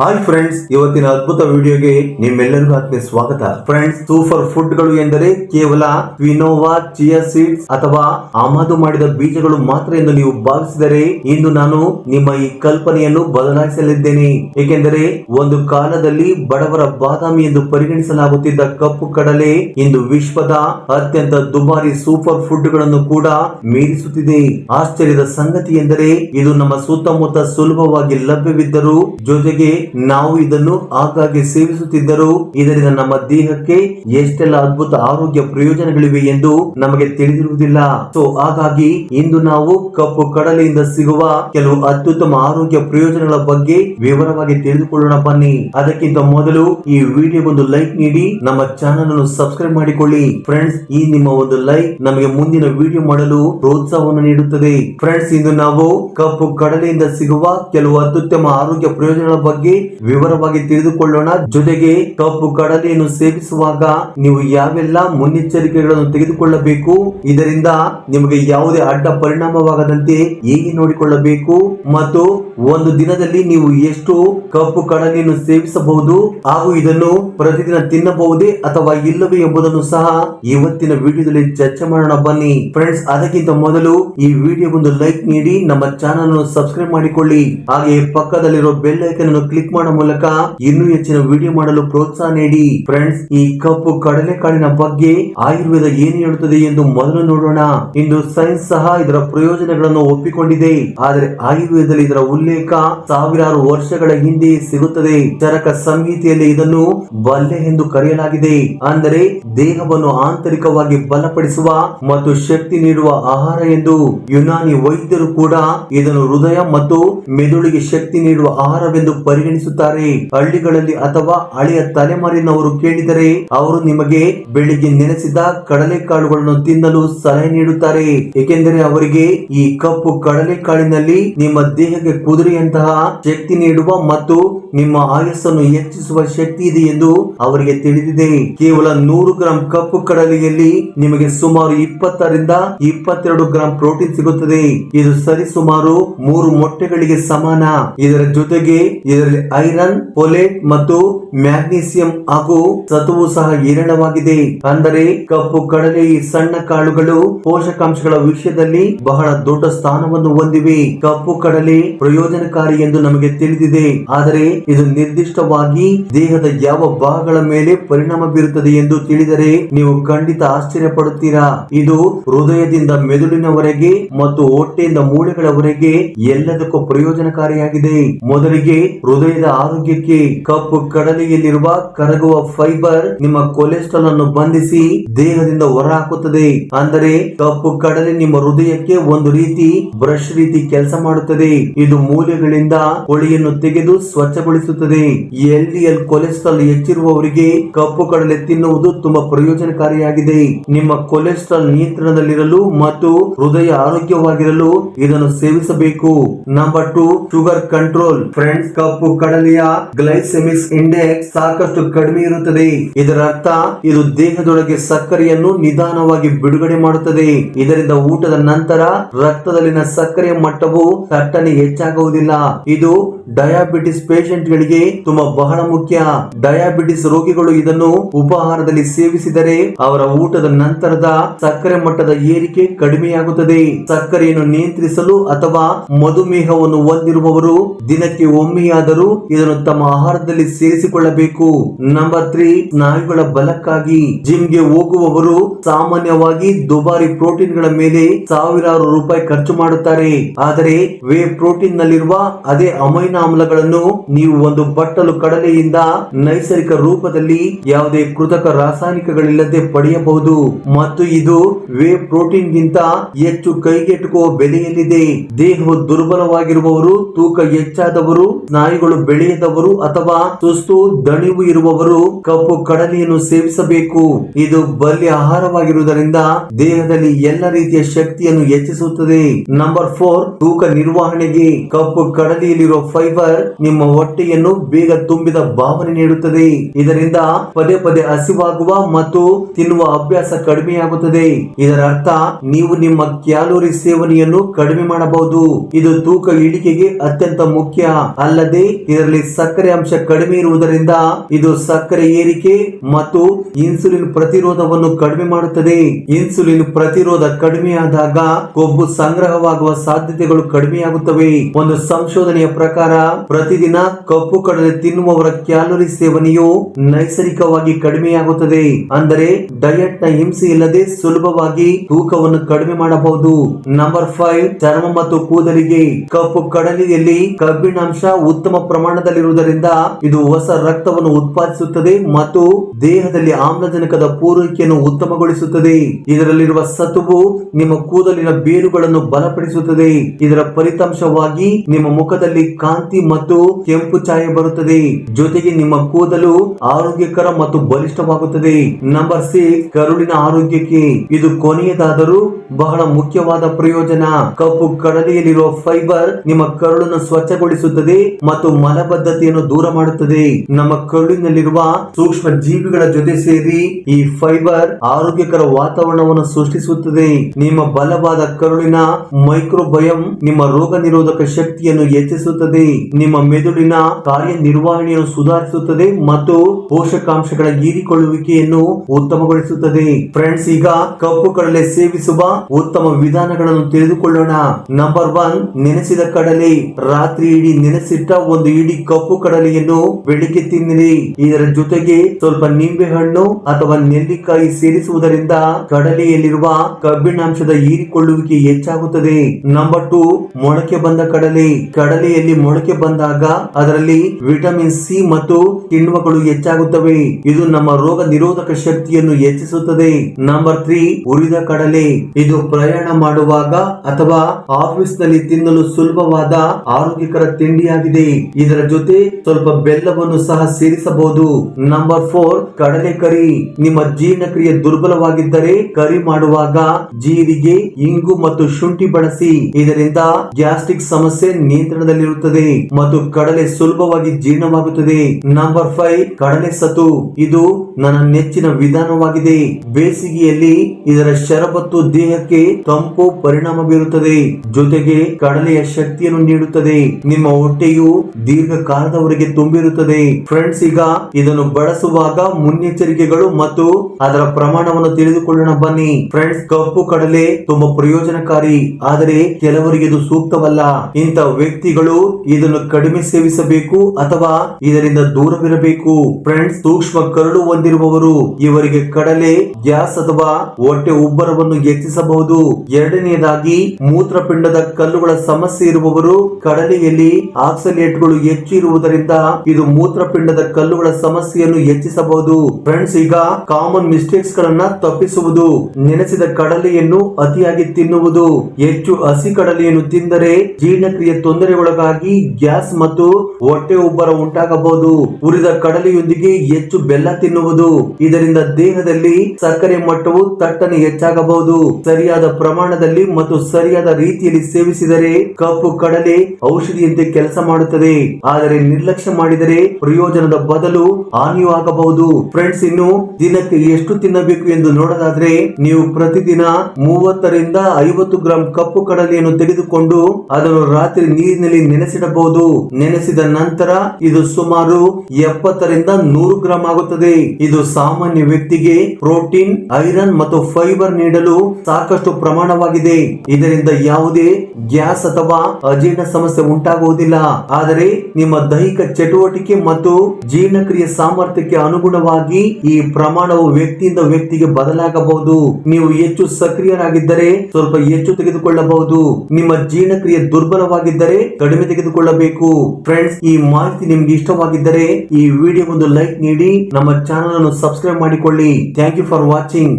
Hi friends ಇವತ್ತಿನ ಅದ್ಭುತ ವಿಡಿಯೋಗೆ ನಿಮ್ಮೆಲ್ಲರಿಗೂ ಆತ್ಮೀಯ ಸ್ವಾಗತ. ಫ್ರೆಂಡ್ಸ್ ಸೂಪರ್ ಫುಡ್ಗಳು ಎಂದರೆ ಕೇವಲ ಕ್ವಿನೋವಾ ಚಿಯಾ ಸೀಡ್ಸ್ ಅಥವಾ ಆಮದು ಮಾಡಿದ ಬೀಜಗಳು ಮಾತ್ರ ಎಂದು ನೀವು ಭಾವಿಸಿದರೆ ಇಂದು ನಾನು ನಿಮ್ಮ ಈ ಕಲ್ಪನೆಯನ್ನು ಬದಲಾಯಿಸಲಿದ್ದೇನೆ. ಏಕೆಂದರೆ ಒಂದು ಕಾಲದಲ್ಲಿ ಬಡವರ ಬಾದಾಮಿ ಎಂದು ಪರಿಗಣಿಸಲಾಗುತ್ತಿದ್ದ ಕಪ್ಪು ಕಡಲೆ ಇಂದು ವಿಶ್ವದ ಅತ್ಯಂತ ದುಬಾರಿ ಸೂಪರ್ ಫುಡ್ಗಳನ್ನು ಕೂಡ ಮೀರಿಸುತ್ತಿದೆ. ಆಶ್ಚರ್ಯದ ಸಂಗತಿ ಎಂದರೆ ಇದು ನಮ್ಮ ಸುತ್ತಮುತ್ತ ಸುಲಭವಾಗಿ ಲಭ್ಯವಿದ್ದರೂ ಜೊತೆಗೆ ನಾವು ಇದನ್ನು ಆಗಾಗ್ಗೆ ಸೇವಿಸುತ್ತಿದ್ದರು, ಇದರಿಂದ ನಮ್ಮ ದೇಹಕ್ಕೆ ಎಷ್ಟೆಲ್ಲ ಅದ್ಭುತ ಆರೋಗ್ಯ ಪ್ರಯೋಜನಗಳಿವೆ ಎಂದು ನಮಗೆ ತಿಳಿದಿರುವುದಿಲ್ಲ. ಸೊ ಹಾಗಾಗಿ ಇಂದು ನಾವು ಕಪ್ಪು ಕಡಲೆಯಿಂದ ಸಿಗುವ ಕೆಲವು ಅತ್ಯುತ್ತಮ ಆರೋಗ್ಯ ಪ್ರಯೋಜನಗಳ ಬಗ್ಗೆ ವಿವರವಾಗಿ ತಿಳಿದುಕೊಳ್ಳೋಣ ಬನ್ನಿ. ಅದಕ್ಕಿಂತ ಮೊದಲು ಈ ವಿಡಿಯೋಗೊಂದು ಲೈಕ್ ನೀಡಿ, ನಮ್ಮ ಚಾನಲ್ ಅನ್ನು ಸಬ್ಸ್ಕ್ರೈಬ್ ಮಾಡಿಕೊಳ್ಳಿ. ಫ್ರೆಂಡ್ಸ್ ಈ ನಿಮ್ಮ ಒಂದು ಲೈಕ್ ನಮಗೆ ಮುಂದಿನ ವಿಡಿಯೋ ಮಾಡಲು ಪ್ರೋತ್ಸಾಹವನ್ನು ನೀಡುತ್ತದೆ. ಫ್ರೆಂಡ್ಸ್ ಇಂದು ನಾವು ಕಪ್ಪು ಕಡಲೆಯಿಂದ ಸಿಗುವ ಕೆಲವು ಅತ್ಯುತ್ತಮ ಆರೋಗ್ಯ ಪ್ರಯೋಜನಗಳ ಬಗ್ಗೆ ವಿವರವಾಗಿ ತಿಳಿದುಕೊಳ್ಳೋಣ. ಜೊತೆಗೆ ಕಪ್ಪು ಕಡಲೆಯನ್ನು ಸೇವಿಸುವಾಗ ನೀವು ಯಾವೆಲ್ಲ ಮುನ್ನೆಚ್ಚರಿಕೆಗಳನ್ನು ತೆಗೆದುಕೊಳ್ಳಬೇಕು, ಇದರಿಂದ ನಿಮಗೆ ಯಾವುದೇ ಅಡ್ಡ ಪರಿಣಾಮವಾಗದಂತೆ ಹೇಗೆ ನೋಡಿಕೊಳ್ಳಬೇಕು, ಮತ್ತು ಒಂದು ದಿನದಲ್ಲಿ ನೀವು ಎಷ್ಟು ಕಪ್ಪು ಕಡಲೆಯನ್ನು ಸೇವಿಸಬಹುದು ಹಾಗೂ ಇದನ್ನು ಪ್ರತಿದಿನ ತಿನ್ನಬಹುದೇ ಅಥವಾ ಇಲ್ಲವೇ ಎಂಬುದನ್ನು ಸಹ ಇವತ್ತಿನ ವಿಡಿಯೋದಲ್ಲಿ ಚರ್ಚೆ ಮಾಡೋಣ. ಬನ್ನಿ ಫ್ರೆಂಡ್ಸ್, ಅದಕ್ಕಿಂತ ಮೊದಲು ಈ ವಿಡಿಯೋಗೊಂದು ಲೈಕ್ ನೀಡಿ, ನಮ್ಮ ಚಾನಲ್ ಅನ್ನು ಸಬ್ಸ್ಕ್ರೈಬ್ ಮಾಡಿಕೊಳ್ಳಿ. ಹಾಗೆ ಪಕ್ಕದಲ್ಲಿರೋ ಬೆಲ್ ಐಕನ್ ಅನ್ನು ಕ್ಲಿಕ್ ಮಾಡೋ ಮೂಲಕ ಇನ್ನೂ ಹೆಚ್ಚಿನ ವಿಡಿಯೋ ಮಾಡಲು ಪ್ರೋತ್ಸಾಹ ನೀಡಿ. ಫ್ರೆಂಡ್ಸ್ ಈ ಕಪ್ಪು ಕಡಲೆಕಾಳಿನ ಬಗ್ಗೆ ಆಯುರ್ವೇದ ಏನು ಹೇಳುತ್ತದೆ ಎಂದು ಮೊದಲು ನೋಡೋಣ. ಇಂದು ಸೈನ್ಸ್ ಸಹ ಇದರ ಪ್ರಯೋಜನಗಳನ್ನು ಒಪ್ಪಿಕೊಂಡಿದೆ. ಆದರೆ ಆಯುರ್ವೇದದಲ್ಲಿ ಇದರ ಉಲ್ಲೇಖ ಸಾವಿರಾರು ವರ್ಷಗಳ ಹಿಂದೆ ಸಿಗುತ್ತದೆ. ಚರಕ ಸಂಹಿತೆಯಲ್ಲಿ ಇದನ್ನು ಬಲ್ಲೆ ಎಂದು ಕರೆಯಲಾಗಿದೆ. ಅಂದರೆ ದೇಹವನ್ನು ಆಂತರಿಕವಾಗಿ ಬಲಪಡಿಸುವ ಮತ್ತು ಶಕ್ತಿ ನೀಡುವ ಆಹಾರ ಎಂದು ಯುನಾನಿ ವೈದ್ಯರು ಕೂಡ ಇದನ್ನು ಹೃದಯ ಮತ್ತು ಮೆದುಳಿಗೆ ಶಕ್ತಿ ನೀಡುವ ಆಹಾರವೆಂದು ಪರಿಗಣಿಸುತ್ತಾರೆ ಹಳ್ಳಿಗಳಲ್ಲಿ ಅಥವಾ ಹಳೆಯ ತಲೆಮಾರಿನವರು ಕೇಳಿದರೆ ಅವರು ನಿಮಗೆ ಬೆಳಿಗ್ಗೆ ನೆನೆಸಿದ ಕಡಲೆಕಾಳುಗಳನ್ನು ತಿನ್ನಲು ಸಲಹೆ ನೀಡುತ್ತಾರೆ. ಏಕೆಂದರೆ ಅವರಿಗೆ ಈ ಕಪ್ಪು ಕಡಲೆಕಾಳಿನಲ್ಲಿ ನಿಮ್ಮ ದೇಹಕ್ಕೆ ಕುದುರೆಯಂತಹ ಶಕ್ತಿ ನೀಡುವ ಮತ್ತು ನಿಮ್ಮ ಆಯಸ್ಸನ್ನು ಹೆಚ್ಚಿಸುವ ಶಕ್ತಿ ಇದೆ ಎಂದು ಅವರಿಗೆ ತಿಳಿದಿದೆ. ಕೇವಲ ನೂರು ಗ್ರಾಂ ಕಪ್ಪು ಕಡಲೆಯಲ್ಲಿ ನಿಮಗೆ ಸುಮಾರು ಇಪ್ಪತ್ತರಿಂದ ಇಪ್ಪತ್ತೆರಡು ಗ್ರಾಂ ಪ್ರೋಟೀನ್ ಸಿಗುತ್ತದೆ. ಇದು ಸರಿಸುಮಾರು ಮೂರು ಮೊಟ್ಟೆಗಳಿಗೆ ಸಮಾನ. ಇದರ ಜೊತೆಗೆ ಇದರಲ್ಲಿ ಐರನ್, ಪೊಲೇಟ್ ಮತ್ತು ಮ್ಯಾಗ್ನೀಸಿಯಂ ಹಾಗೂ ಸತುವು ಸಹ ಹೇರಳವಾಗಿದೆ ಅಂದರೆ ಕಪ್ಪು ಕಡಲೆ ಈ ಸಣ್ಣ ಕಾಳುಗಳು ಪೋಷಕಾಂಶಗಳ ವಿಷಯದಲ್ಲಿ ಬಹಳ ದೊಡ್ಡ ಸ್ಥಾನವನ್ನು ಹೊಂದಿವೆ. ಕಪ್ಪು ಕಡಲೆ ಪ್ರಯೋಜನಕಾರಿ ಎಂದು ನಮಗೆ ತಿಳಿದಿದೆ. ಆದರೆ ಇದು ನಿರ್ದಿಷ್ಟವಾಗಿ ದೇಹದ ಯಾವ ಭಾಗಗಳ ಮೇಲೆ ಪರಿಣಾಮ ಬೀರುತ್ತದೆ ಎಂದು ತಿಳಿದರೆ ನೀವು ಖಂಡಿತ ಆಶ್ಚರ್ಯ ಪಡುತ್ತೀರಾ ಇದು ಹೃದಯದಿಂದ ಮೆದುಳಿನವರೆಗೆ ಮತ್ತು ಹೊಟ್ಟೆಯಿಂದ ಮೂಳೆಗಳವರೆಗೆ ಎಲ್ಲದಕ್ಕೂ ಪ್ರಯೋಜನಕಾರಿಯಾಗಿದೆ. ಮೊದಲಿಗೆ ಹೃದಯದ ಆರೋಗ್ಯಕ್ಕೆ ಕಪ್ಪು ಕಡಲೆಯಲ್ಲಿರುವ ಕರಗುವ ಫೈಬರ್ ನಿಮ್ಮ ಕೊಲೆಸ್ಟ್ರಾಲ್ ಅನ್ನು ಬಂಧಿಸಿ ದೇಹದಿಂದ ಹೊರಹಾಕುತ್ತದೆ. ಅಂದರೆ ಕಪ್ಪು ಕಡಲೆ ನಿಮ್ಮ ಹೃದಯಕ್ಕೆ ಒಂದು ರೀತಿ ಬ್ರಷ್ ರೀತಿ ಕೆಲಸ ಮಾಡುತ್ತದೆ. ಇದು ಮೂಲೆಗಳಿಂದ ಹೊಳೆಯನ್ನು ತೆಗೆದು ಸ್ವಚ್ಛಗೊಳಿಸುತ್ತದೆ. ಎಲ್ ಡಿ ಎಲ್ ಕೊಲೆಸ್ಟ್ರಾಲ್ ಹೆಚ್ಚಿರುವವರಿಗೆ ಕಪ್ಪು ಕಡಲೆ ತಿನ್ನುವುದು ತುಂಬಾ ಪ್ರಯೋಜನಕಾರಿಯಾಗಿದೆ. ನಿಮ್ಮ ಕೊಲೆಸ್ಟ್ರಾಲ್ ನಿಯಂತ್ರಣದಲ್ಲಿರಲು ಮತ್ತು ಹೃದಯ ಆರೋಗ್ಯವಾಗಿರಲು ಇದನ್ನು ಸೇವಿಸಬೇಕು. Number two sugar control friends ಕಪ್ಪು ಕಡಲೆಯ ಗ್ಲೈಸೆಮಿಕ್ಸ್ ಇಂಡೆಕ್ಸ್ ಸಾಕಷ್ಟು ಕಡಿಮೆ ಇರುತ್ತದೆ. ಇದರ ಅರ್ಥ ಇದು ದೇಹದೊಳಗೆ ಸಕ್ಕರೆಯನ್ನು ನಿಧಾನವಾಗಿ ಬಿಡುಗಡೆ ಮಾಡುತ್ತದೆ. ಇದರಿಂದ ಊಟದ ನಂತರ ರಕ್ತದಲ್ಲಿನ ಸಕ್ಕರೆಯ ಮಟ್ಟವು ತಟ್ಟನೆ ಹೆಚ್ಚಾಗುವುದಿಲ್ಲ. ಇದು ಡಯಾಬಿಟಿಸ್ ಪೇಷಂಟ್ ಗಳಿಗೆ ತುಂಬಾ ಬಹಳ ಮುಖ್ಯ. ಡಯಾಬಿಟಿಸ್ ರೋಗಿಗಳು ಇದನ್ನು ಉಪಹಾರದಲ್ಲಿ ಸೇವಿಸಿದರೆ ಅವರ ಊಟದ ನಂತರದ ಸಕ್ಕರೆ ಮಟ್ಟದ ಏರಿಕೆ ಕಡಿಮೆಯಾಗುತ್ತದೆ. ಸಕ್ಕರೆಯನ್ನು ನಿಯಂತ್ರಿಸಲು ಅಥವಾ ಮಧುಮೇಹವನ್ನು ಹೊಂದಿರುವವರು ದಿನಕ್ಕೆ ಒಮ್ಮೆಯಾದರೂ ಇದನ್ನು ತಮ್ಮ ಆಹಾರದಲ್ಲಿ ಸೇರಿಸಿಕೊಳ್ಳಬೇಕು. ನಂಬರ್ ತ್ರೀ ಸ್ನಾಯುಗಳ ಬಲಕ್ಕಾಗಿ ಜಿಮ್ಗೆ ಹೋಗುವವರು ಸಾಮಾನ್ಯವಾಗಿ ದುಬಾರಿ ಪ್ರೋಟೀನ್ಗಳ ಮೇಲೆ ಸಾವಿರಾರು ರೂಪಾಯಿ ಖರ್ಚು ಮಾಡುತ್ತಾರೆ. ಆದರೆ, ವೇ ಪ್ರೋಟೀನ್ ನಲ್ಲಿರುವ ಅದೇ ಅಮೈನ ಆಮ್ಲಗಳನ್ನು ನೀವು ಒಂದು ಬಟ್ಟಲು ಕಡಲೆಯಿಂದ ನೈಸರ್ಗಿಕ ರೂಪದಲ್ಲಿ ಯಾವುದೇ ಕೃತಕ ರಾಸಾಯನಿಕಗಳಿಲ್ಲದೆ ಪಡೆಯಬಹುದು. ಮತ್ತು ಇದು ವೇ ಪ್ರೋಟೀನ್ ಗಿಂತ ಹೆಚ್ಚು ಕೈಗೆಟುಕುವ ಬೆಲೆಯಲ್ಲಿದೆ. ದೇಹವು ದುರ್ಬಲವಾಗಿರುವವರು, ತೂಕ ಹೆಚ್ಚಾದವರು ಸ್ನಾಯುಗಳು ಬೆಳೆಯದವರು ಅಥವಾ ತುಸ್ತು ದಣಿವು ಇರುವವರು ಕಪ್ಪು ಕಡಲೆಯನ್ನು ಸೇವಿಸಬೇಕು. ಇದು ಬಲ್ಯ ಆಹಾರವಾಗಿರುವುದರಿಂದ ದೇಹದಲ್ಲಿ ಎಲ್ಲ ರೀತಿಯ ಶಕ್ತಿಯನ್ನು ಹೆಚ್ಚಿಸುತ್ತದೆ. ನಂಬರ್ ಫೋರ್ ತೂಕ ನಿರ್ವಹಣೆಗೆ. ಕಪ್ಪು ಕಡಲೆಯಲ್ಲಿರುವ ಫೈಬರ್ ನಿಮ್ಮ ಹೊಟ್ಟೆಯನ್ನು ಬೇಗ ತುಂಬಿದ ಭಾವನೆ ನೀಡುತ್ತದೆ. ಇದರಿಂದ ಪದೇ ಪದೇ ಹಸಿವಾಗುವ ಮತ್ತು ತಿನ್ನುವ ಅಭ್ಯಾಸ ಕಡಿಮೆಯಾಗುತ್ತದೆ. ಇದರ ಅರ್ಥ ನೀವು ನಿಮ್ಮ ಕ್ಯಾಲೋರಿ ಸೇವನೆಯನ್ನು ಕಡಿಮೆ ಮಾಡಬಹುದು. ಇದು ತೂಕ ಇಳಿಕೆಗೆ ಅತ್ಯಂತ ಮುಖ್ಯ. ಅಲ್ಲದೆ ಇದರಲ್ಲಿ ಸಕ್ಕರೆ ಅಂಶ ಕಡಿಮೆ ಇರುವುದರಿಂದ ಇದು ಸಕ್ಕರೆ ಏರಿಕೆ ಮತ್ತು ಇನ್ಸುಲಿನ್ ಪ್ರತಿರೋಧವನ್ನು ಕಡಿಮೆ ಮಾಡುತ್ತದೆ. ಇನ್ಸುಲಿನ್ ಪ್ರತಿರೋಧ ಕಡಿಮೆಯಾದಾಗ ಕೊಬ್ಬು ಸಂಗ್ರಹವಾಗುವ ಸಾಧ್ಯತೆಗಳು ಕಡಿಮೆಯಾಗುತ್ತವೆ ಒಂದು ಸಂಶೋಧನೆಯ ಪ್ರಕಾರ, ಪ್ರತಿದಿನ ಕಪ್ಪು ಕಡಲೆ ತಿನ್ನುವವರ ಕ್ಯಾಲೋರಿ ಸೇವನೆಯು ನೈಸರ್ಗಿಕವಾಗಿ ಕಡಿಮೆಯಾಗುತ್ತದೆ ಅಂದರೆ ಡಯಟ್ನ ಹಿಂಸೆ ಇಲ್ಲದೆ ಸುಲಭವಾಗಿ ತೂಕವನ್ನು ಕಡಿಮೆ ಮಾಡಬಹುದು. ನಂಬರ್ ಫೈವ್, ಚರ್ಮ ಮತ್ತು ಕೂದಲಿಗೆ ಕಪ್ಪು ಕಡಲೆಯಲ್ಲಿ ಕಬ್ಬಿಣಾಂಶ ಉತ್ತಮ ಪ್ರಮಾಣದಲ್ಲಿರುವುದರಿಂದ ಇದು ಹೊಸ ರಕ್ತವನ್ನು ಉತ್ಪಾದಿಸುತ್ತದೆ ಮತ್ತು ದೇಹದಲ್ಲಿ ಆಮ್ಲಜನಕದ ಪೂರೈಕೆಯನ್ನು ಉತ್ತಮಗೊಳಿಸುತ್ತದೆ. ಇದರಲ್ಲಿರುವ ಸತುವು ನಿಮ್ಮ ಕೂದಲಿನ ಬೇರುಗಳನ್ನು ಬಲಪಡಿಸುತ್ತದೆ. ಇದರ ಫಲಿತಾಂಶವಾಗಿ ನಿಮ್ಮ ಮುಖದಲ್ಲಿ ಕಾಂತಿ ಮತ್ತು ಕೆಂಪು ಛಾಯೆ ಬರುತ್ತದೆ. ಜೊತೆಗೆ ನಿಮ್ಮ ಕೂದಲು ಆರೋಗ್ಯಕರ ಮತ್ತು ಬಲಿಷ್ಠವಾಗುತ್ತದೆ. ನಂಬರ್ ಸಿಕ್ಸ್ ಕರುಳಿನ ಆರೋಗ್ಯಕ್ಕೆ. ಇದು ಕೊನೆಯದಾದರೂ ಬಹಳ ಮುಖ್ಯವಾದ ಪ್ರಯೋಜನ. ಕಪ್ಪು ಕಡಲೆಯಲ್ಲಿರುವ ಫೈಬರ್ ನಿಮ್ಮ ಕರುಳನ್ನು ಸ್ವಚ್ಛಗೊಳಿಸುತ್ತದೆ ಮತ್ತು ಮಲಬದ್ಧತೆಯನ್ನು ದೂರ ಮಾಡುತ್ತದೆ. ನಮ್ಮ ಕರುಳಿನಲ್ಲಿರುವ ಸೂಕ್ಷ್ಮ ಜೀವಿಗಳ ಜೊತೆ ಸೇರಿ ಈ ಫೈಬರ್ ಆರೋಗ್ಯಕರ ವಾತಾವರಣವನ್ನು ಸೃಷ್ಟಿಸುತ್ತದೆ. ನಿಮ್ಮ ಬಲವಾದ ಕರುಳಿನ ಮೈಕ್ರೋಬಯಂ ನಿಮ್ಮ ರೋಗ ನಿರೋಧಕ ಶಕ್ತಿಯನ್ನು ಹೆಚ್ಚಿಸುತ್ತದೆ. ನಿಮ್ಮ ಮೆದುಳಿನ ಕಾರ್ಯನಿರ್ವಹಣೆಯನ್ನು ಸುಧಾರಿಸುತ್ತದೆ ಮತ್ತು ಪೋಷಕಾಂಶಗಳ ಹೀರಿಕೊಳ್ಳುವಿಕೆಯನ್ನು ಉತ್ತಮಗೊಳಿಸುತ್ತದೆ. ಫ್ರೆಂಡ್ಸ್, ಈಗ ಕಪ್ಪು ಕಡಲೆ ಸೇವಿಸುವ ಉತ್ತಮ ವಿಧಾನಗಳನ್ನು ತಿಳಿದುಕೊಳ್ಳೋಣ. ನಂಬರ್ ಒನ್ ನೆನೆಸಿದ ಕಡಲೆ. ರಾತ್ರಿ ಇಡೀ ನೆನೆಸಿಟ್ಟ ಒಂದು ಇಡೀ ಕಪ್ಪು ಕಡಲೆಯನ್ನು ಬೆಳಿಗ್ಗೆ ತಿನ್ನಿರಿ. ಇದರ ಜೊತೆಗೆ ಸ್ವಲ್ಪ ನಿಂಬೆ ಹಣ್ಣು ಅಥವಾ ನೆಲ್ಲಿಕಾಯಿ ಸೇರಿಸುವುದರಿಂದ ಕಡಲೆಯಲ್ಲಿರುವ ಕಬ್ಬಿಣಾಂಶದ ಹೀರಿಕೊಳ್ಳುವಿಕೆ ಹೆಚ್ಚಾಗುತ್ತದೆ. ನಂಬರ್ ಟು ಮೊಳಕೆ ಬಂದ ಕಡಲೆ. ಕಡಲೆಯಲ್ಲಿ ಮೊಳಕೆ ಬಂದಾಗ ಅದರಲ್ಲಿ ವಿಟಮಿನ್ ಸಿ ಮತ್ತು ಕಿಣ್ವಗಳು ಹೆಚ್ಚಾಗುತ್ತವೆ. ಇದು ನಮ್ಮ ರೋಗ ನಿರೋಧಕ ಶಕ್ತಿಯನ್ನು ಹೆಚ್ಚಿಸುತ್ತದೆ. ನಂಬರ್ ತ್ರೀ ಉರಿದ ಕಡಲೆ. ಇದು ಪ್ರಯಾಣ ಮಾಡುವಾಗ ಅಥವಾ ಆಫೀಸ್ನಲ್ಲಿ ತಿನ್ನಲು ಸುಲಭವಾದ ಆರೋಗ್ಯಕರ ತಿಂಡಿಯಾಗಿದೆ. ಇದರ ಜೊತೆ ಸ್ವಲ್ಪ ಬೆಲ್ಲವನ್ನು ಸಹ ಸೇರಿಸಬಹುದು. ನಂಬರ್ ಫೋರ್ ಕಡಲೆ ಕರಿ ನಿಮ್ಮ ಜೀರ್ಣಕ್ರಿಯೆ ದುರ್ಬಲವಾಗಿದ್ದರೆ ಕರಿ ಮಾಡುವಾಗ ಜೀರಿಗೆ, ಇಂಗು ಮತ್ತು ಶುಂಠಿ ಬಳಸಿ. ಇದರಿಂದ ಗ್ಯಾಸ್ಟ್ರಿಕ್ ಸಮಸ್ಯೆ ನಿಯಂತ್ರಣದಲ್ಲಿರುತ್ತದೆ ಮತ್ತು ಕಡಲೆ ಸುಲಭವಾಗಿ ಜೀರ್ಣವಾಗುತ್ತದೆ. ನಂಬರ್ ಫೈವ್ ಕಡಲೆ ಸತು ಇದು ನನ್ನ ನೆಚ್ಚಿನ ವಿಧಾನವಾಗಿದೆ. ಬೇಸಿಗೆಯಲ್ಲಿ ಇದರ ಶರಬತ್ತು ದೇಹಕ್ಕೆ ತಂಪು ಪರಿಣಾಮ ಬೀರುತ್ತದೆ. ಜೊತೆಗೆ ಕಡಲೆಯ ಶಕ್ತಿಯನ್ನು ನೀಡುತ್ತದೆ. ನಿಮ್ಮ ಹೊಟ್ಟೆಯು ದೀರ್ಘಕಾಲದವರೆಗೆ ತುಂಬಿರುತ್ತದೆ. ಫ್ರೆಂಡ್ಸ್ ಈಗ ಇದನ್ನು ಬಳಸುವಾಗ ಮುನ್ನೆಚ್ಚರಿಕೆಗಳು ಮತ್ತು ಅದರ ಪ್ರಮಾಣವನ್ನು ತಿಳಿದುಕೊಳ್ಳೋಣ. ಬನ್ನಿ. ಫ್ರೆಂಡ್ಸ್, ಕಪ್ಪು ಕಡಲೆ ತುಂಬಾ ಪ್ರಯೋಜನಕಾರಿ. ಆದರೆ ಕೆಲವರಿಗೆ ಇದು ಸೂಕ್ತವಲ್ಲ. ಇಂತ ವ್ಯಕ್ತಿಗಳು ಇದನ್ನು ಕಡಿಮೆ ಸೇವಿಸಬೇಕು ಅಥವಾ ಇದರಿಂದ ದೂರವಿರಬೇಕು. ಫ್ರೆಂಡ್ಸ್, ಸೂಕ್ಷ್ಮ ಕರಳು ಹೊಂದಿರುವವರು ಇವರಿಗೆ ಕಡಲೆ, ಗ್ಯಾಸ್ ಅಥವಾ ಹೊಟ್ಟೆ ಉಬ್ಬರವನ್ನು ಹೆಚ್ಚಿಸಬಹುದು. ಎರಡನೆಯದಾಗಿ, ಮೂತ್ರಪಿಂಡದ ಕಲ್ಲುಗಳ ಸಮಸ್ಯೆ ಇರುವವರು ಕಡಲೆಯಲ್ಲಿ ಆಕ್ಸಲೇಟ್ಗಳು ಹೆಚ್ಚು ಇರುವುದರಿಂದ ಇದು ಮೂತ್ರಪಿಂಡದ ಕಲ್ಲುಗಳ ಸಮಸ್ಯೆಯನ್ನು ಹೆಚ್ಚಿಸಬಹುದು. ಫ್ರೆಂಡ್ಸ್ ಈಗ ಕಾಮನ್ ಮಿಸ್ಟೇಕ್ಸ್ ಗಳನ್ನ ತಪ್ಪಿಸುವುದು. ನೆನೆಸಿದ ಕಡಲೆಯನ್ನು ಅತಿಯಾಗಿ ತಿನ್ನುವುದು. ಹೆಚ್ಚು ಹಸಿ ಕಡಲೆಯನ್ನು ತಿಂದರೆ ಜೀರ್ಣಕ್ರಿಯೆ ತೊಂದರೆ ಒಳಗಾಗಿ ಗ್ಯಾಸ್ ಮತ್ತು ಹೊಟ್ಟೆ ಉಬ್ಬರ ಉಂಟಾಗಬಹುದು. ಉರಿದ ಕಡಲೆಯೊಂದಿಗೆ ಹೆಚ್ಚು ಬೆಲ್ಲ ತಿನ್ನುವುದು. ಇದರಿಂದ ದೇಹದಲ್ಲಿ ಸಕ್ಕರೆ ಮಟ್ಟವು ತಟ್ಟನೆ ಹೆಚ್ಚಾಗಬಹುದು. ಸರಿಯಾದ ಪ್ರಮಾಣದಲ್ಲಿ ಮತ್ತು ಸರಿಯಾದ ರೀತಿಯಲ್ಲಿ ಸೇವಿಸಿದರೆ ಕಪ್ಪು ಕಡಲೆ ಔಷಧಿಯಂತೆ ಕೆಲಸ ಮಾಡುತ್ತದೆ. ಆದರೆ ನಿರ್ಲಕ್ಷ್ಯ ಮಾಡಿದರೆ ಪ್ರಯೋಜನದ ಬದಲು ಹಾನಿಯೂ ಆಗಬಹುದು. ಫ್ರೆಂಡ್ಸ್ ಇನ್ನು ದಿನಕ್ಕೆ ಎಷ್ಟು ತಿನ್ನಬೇಕು ಎಂದು ನೋಡೋದಾದ್ರೆ ನೀವು ಪ್ರತಿದಿನ ಮೂವತ್ತರಿಂದ ಐವತ್ತು ಗ್ರಾಂ ಕಪ್ಪು ಕಡಲೆಯನ್ನು ತೆಗೆದುಕೊಂಡು ಅದನ್ನು ರಾತ್ರಿ ನೀರಿನಲ್ಲಿ ನೆನೆಸಿಡಬಹುದು. ನೆನೆಸಿದ ನಂತರ ಇದು ಸುಮಾರು ಎಪ್ಪತ್ತರಿಂದ ನೂರು ಗ್ರಾಂ ಆಗುತ್ತದೆ. ಇದು ಸಾಮಾನ್ಯ ವ್ಯಕ್ತಿಗೆ ಪ್ರೋಟೀನ್, ಐರನ್ ಮತ್ತು ಫೈಬರ್ ನೀಡಲು ಸಾಕಷ್ಟು ಪ್ರಮಾಣವಾಗಿದೆ. ಇದರಿಂದ ಯಾವುದೇ ಗ್ಯಾಸ್ ಅಥವಾ ಅಜೀರ್ಣ ಸಮಸ್ಯೆ ಉಂಟಾಗುವುದಿಲ್ಲ. ಆದರೆ ನಿಮ್ಮ ದೈಹಿಕ ಚಟುವಟಿಕೆ ಮತ್ತು ಜೀರ್ಣಕ್ರಿಯೆ ಸಾಮರ್ಥ್ಯಕ್ಕೆ ಅನುಗುಣವಾಗಿ ಈ ಪ್ರಮಾಣವು ವ್ಯಕ್ತಿಯಿಂದ ವ್ಯಕ್ತಿಗೆ ಬದಲಾಗಬಹುದು. ನೀವು ಹೆಚ್ಚು ಸಕ್ರಿಯರಾಗಿದ್ದರೆ ಸ್ವಲ್ಪ ಹೆಚ್ಚು ತೆಗೆದುಕೊಳ್ಳಬಹುದು. ನಿಮ್ಮ ಜೀರ್ಣಕ್ರಿಯೆ ದುರ್ಬಲವಾಗಿದ್ದರೆ ಕಡಿಮೆ ತೆಗೆದುಕೊಳ್ಳಬೇಕು. ಫ್ರೆಂಡ್ಸ್ ಈ ಮಾಹಿತಿ ನಿಮ್ಗೆ ಇಷ್ಟವಾಗಿದ್ದರೆ ಈ ವಿಡಿಯೋ ಒಂದು ಲೈಕ್ ನೀಡಿ. ನಮ್ಮ ಚಾನಲ್ ಅನ್ನು ಸಬ್ಸ್ಕ್ರೈಬ್ ಮಾಡಿಕೊಳ್ಳಿ. Thank you for watching